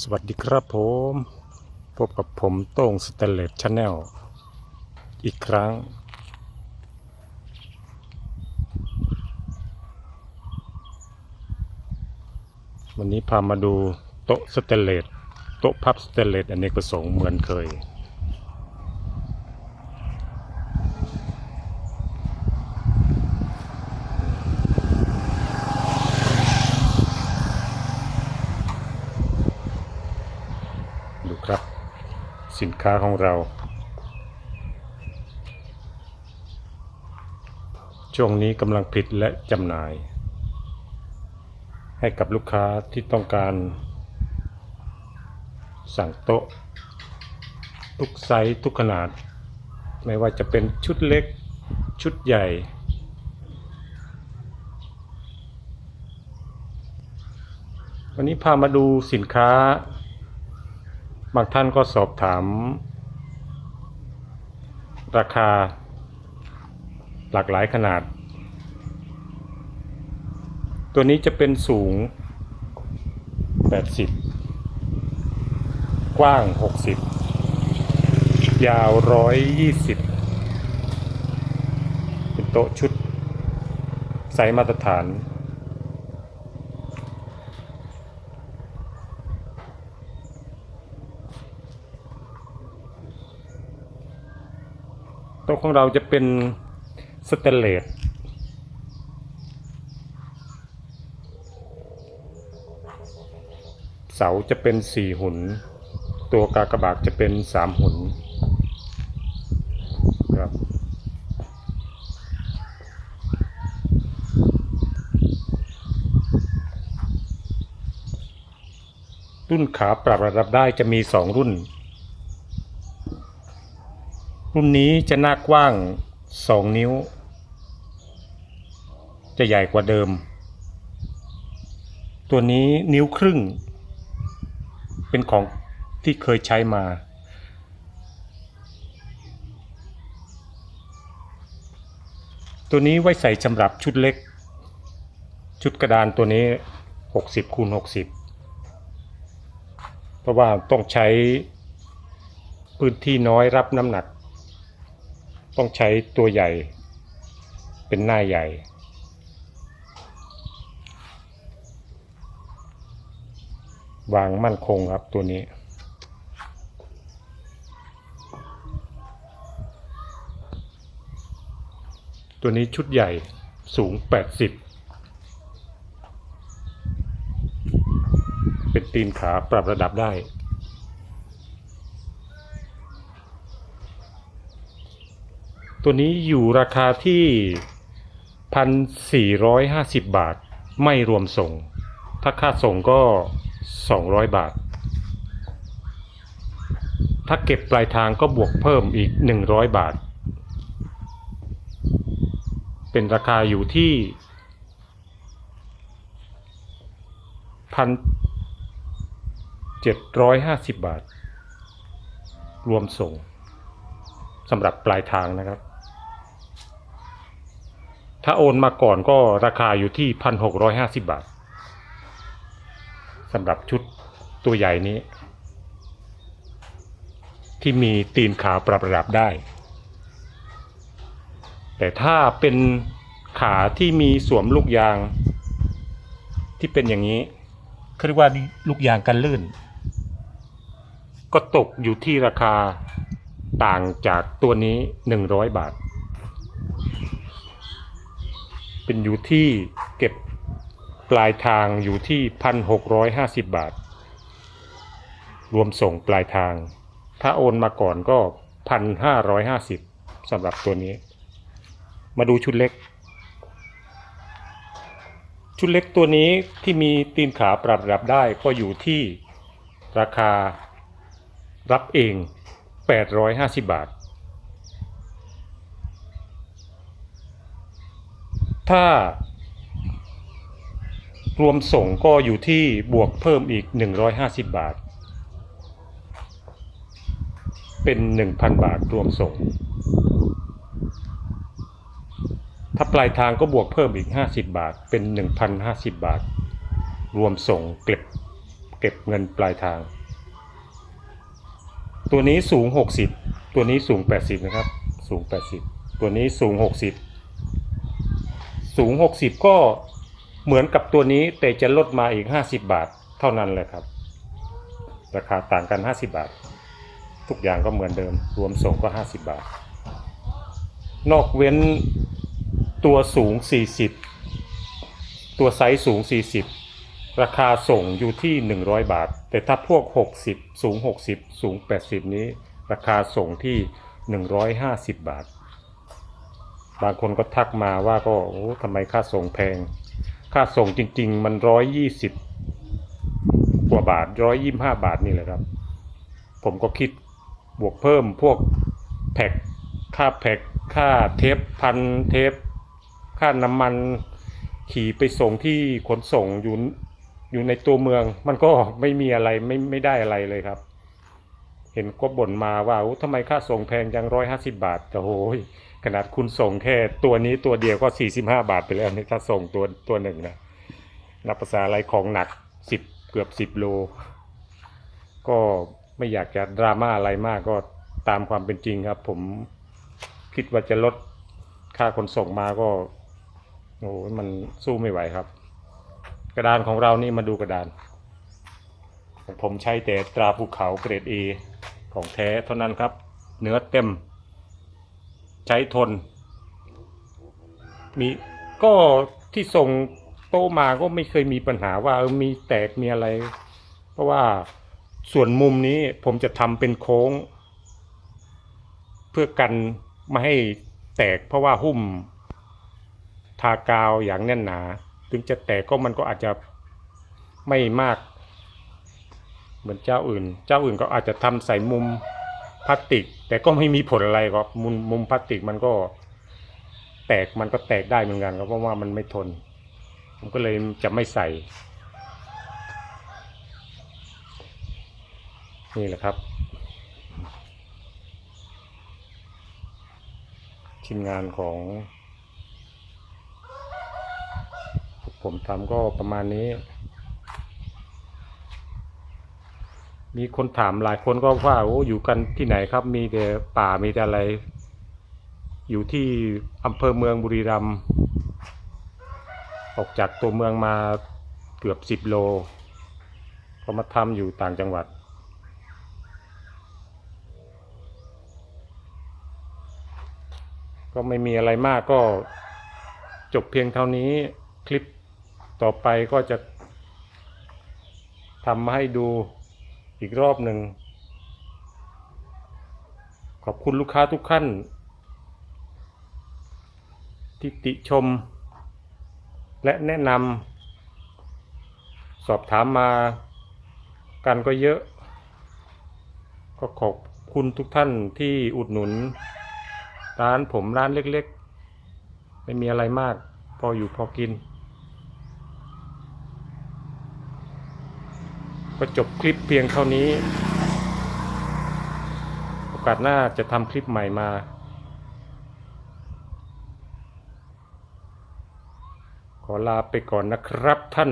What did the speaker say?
สวัสดีครับผม พบกับผมโต้งสเตเลตชาแนลอีกครั้ง วันนี้พามาดูโต๊ะสเตเลตโต๊ะพับสเตเลตอเนกประสงค์เหมือนเคย ดูครับ สินค้าของเรา ช่วงนี้กำลังผลิตและจำหน่าย ให้กับลูกค้าที่ต้องการ สั่งโต๊ะ ทุกไซส์ทุกขนาด ไม่ว่าจะเป็นชุดเล็กชุดใหญ่ วันนี้พามาดูสินค้า บางท่านก็สอบถาม ราคา หลากหลายขนาด ตัวนี้จะเป็นสูง 80 กว้าง 60 ยาว 120 เป็นโต๊ะชุดไซส์มาตรฐาน โต๊ะของเราจะเป็นสเตนเลสเสาจะเป็นสี่หุน ตัวกากระบาทจะเป็นสามหุนครับรุ่นขาปรับระดับได้จะมีสองรุ่น รุ่นนี้จะหน้ากว้าง 2 นิ้ว จะใหญ่กว่าเดิม ตัวนี้นิ้วครึ่ง เป็นของที่เคยใช้มา ตัวนี้ไว้ใส่สำหรับชุดเล็ก ชุดกระดานตัวนี้ 60คูณ60 เพราะว่าต้องใช้พื้นที่น้อยรับน้ำหนัก ต้องใช้ตัวใหญ่ เป็นหน้าใหญ่ วางมั่นคงครับตัวนี้ ตัวนี้ชุดใหญ่สูง 80 เป็นตีนขาปรับระดับได้ ตัวนี้อยู่ราคาที่ 1,450 บาท ไม่รวมส่ง ถ้าค่าส่งก็ 200 บาท ถ้าเก็บปลายทางก็บวกเพิ่มอีก 100 บาท เป็นราคาอยู่ที่1,750บาท รวมส่งสำหรับปลายทางนะครับ ถ้าโอนมาก่อนก็ราคาอยู่ที่ 1,650 บาทสำหรับชุดตัวใหญ่นี้ ที่มีตีนขาปรับระดับได้ แต่ถ้าเป็นขาที่มีสวมลูกยาง ที่เป็นอย่างนี้เขาเรียกว่าลูกยางกันลื่น ก็ตกอยู่ที่ราคาต่างจากตัวนี้ 100 บาท เป็นอยู่ที่เก็บปลายทางอยู่ที่ 1,650 บาท รวมส่งปลายทาง ถ้าโอนมาก่อนก็ 1,550สำหรับตัวนี้ มาดูชุดเล็ก ชุดเล็กตัวนี้ที่มีตีนขาปรับระดับได้ก็อยู่ที่ราคารับเอง 850 บาท ถ้ารวมส่งก็อยู่ที่บวกเพิ่มอีก 150 บาท เป็น 1,000 บาทรวมส่ง ถ้าปลายทางก็บวกเพิ่มอีก 50 บาท เป็น 1,050 บาท รวมส่งเก็บเก็บเงินปลายทาง ตัวนี้สูง 60 ตัวนี้สูง 80 นะครับ สูง 80 ตัวนี้สูง 60 สูง 60 ก็เหมือนกับตัวนี้แต่จะลดมาอีก 50 บาทเท่านั้นเลยครับ ราคาต่างกัน 50 บาท ทุกอย่างก็เหมือนเดิม รวมส่งก็ 50 บาท นอกเว้นตัวสูง 40 ตัวไซส์สูง 40 ราคาส่งอยู่ที่ 100 บาท แต่ถ้าพวก 60 สูง 60 สูง 80 นี้ ราคาส่งที่ 150 บาท บางคนก็ทักมาว่าก็โอ้ทำไมค่าส่งแพง ค่าส่งจริง ๆ มัน120กว่าบาท125บาทนี่แหละครับ ผมก็คิดบวกเพิ่มพวกแพ็คค่าแพ็คค่าเทปพันเทป ค่าน้ำมันขี่ไปส่งที่ขนส่งอยู่อยู่ในตัวเมือง มันก็ไม่มีอะไรไม่ไม่ได้อะไรเลยครับ เห็นก็บ่นมาว่าโอ้ทำไมค่าส่งแพงจังร้อยห้าสิบาทแต่โอ้ย ขนาดคุณส่งแค่ตัวนี้ตัวเดียวก็สี่สิบห้าบาทไปแล้วนี่ถ้าส่งตัวตัวหนึ่งนะนับภาษาอะไรของหนักสิบเกือบสิบโล ก็ไม่อยากจะดราม่าอะไรมากก็ตามความเป็นจริงครับ ผมคิดว่าจะลดค่าขนส่งมาก็โอ้โหมันสู้ไม่ไหวครับ กระดานของเรานี่มาดูกระดาน ผมใช้แต่ตราภูเขาเกรด A ของแท้เท่านั้นครับ เนื้อเต็ม ใช้ทน มีก็ที่ส่งโตะมาก็ไม่เคยมีปัญหาว่ามีแตกมีอะไร เพราะว่าส่วนมุมนี้ผมจะทำเป็นโค้ง เพื่อกันไม่ให้แตกเพราะว่าหุ้ม ทากาวอย่างแน่นหนา ถึงจะแตกก็มันก็อาจจะไม่มาก เหมือนเจ้าอื่น เจ้าอื่นก็อาจจะทำใส่มุมพลาสติก แต่ก็ไม่มีผลอะไรครับมุมมุมพลาสติกมันก็ แตกมันก็แตกได้เหมือนกันครับเพราะว่ามันไม่ทน ผมก็เลยจะไม่ใส่ นี่แหละครับชิ้นงานของ ผมทำก็ประมาณนี้ มีคนถามหลายคนก็ว่าโอ้อยู่กันที่ไหนครับ มีแต่ป่ามีแต่อะไร อยู่ที่อำเภอเมืองบุรีรัมย์ออกจากตัวเมืองมาเกือบสิบโลก็มาทำอยู่ต่างจังหวัด ก็ไม่มีอะไรมากก็จบเพียงเท่านี้คลิปต่อไปก็จะทำมาให้ดู อีกรอบหนึ่ง ขอบคุณลูกค้าทุกท่านที่ติชม และแนะนำสอบถามมากันก็เยอะ ก็ขอบคุณทุกท่านที่อุดหนุน ร้านผมร้านเล็กๆ ไม่มีอะไรมาก พออยู่พอกิน ก็จบคลิปเพียงเท่านี้ โอกาสหน้าจะทำคลิปใหม่มา ขอลาไปก่อนนะครับท่าน